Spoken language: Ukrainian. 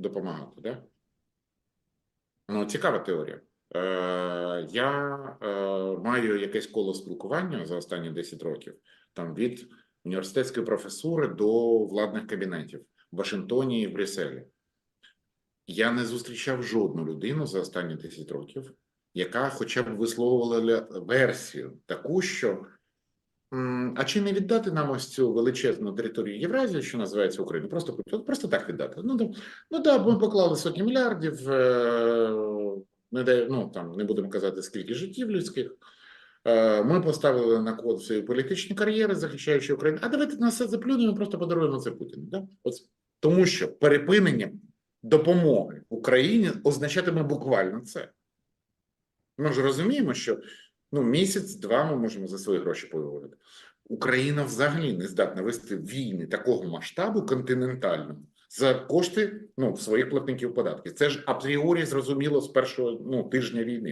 допомагати, да? Ну, цікава теорія. Е, я е, маю якесь коло спілкування за останні 10 років, там від університетської професури до владних кабінетів в Вашингтоні і в Брюсселі. Я не зустрічав жодну людину за останні 10 років, яка хоча б висловлювала версію таку, що а чи не віддати нам ось цю величезну територію Євразії, що називається Україна? Просто просто так віддати. Ну, да, ну да, ми поклали сотні мільярдів. Е, не дай, ну там не будемо казати скільки життів людських. Е, Ми поставили на код свої політичні кар'єри, захищаючи Україну. А давайте на все заплюнемо, просто подаруємо це Путіну. Да? Тому що перепинення допомоги Україні означатиме буквально це. Ми ж розуміємо, що ну, місяць-два ми можемо за свої гроші поговорити. Україна взагалі не здатна вести війни такого масштабу континентального за кошти ну, своїх платників податків. Це ж апріорі зрозуміло з першого ну, тижня війни.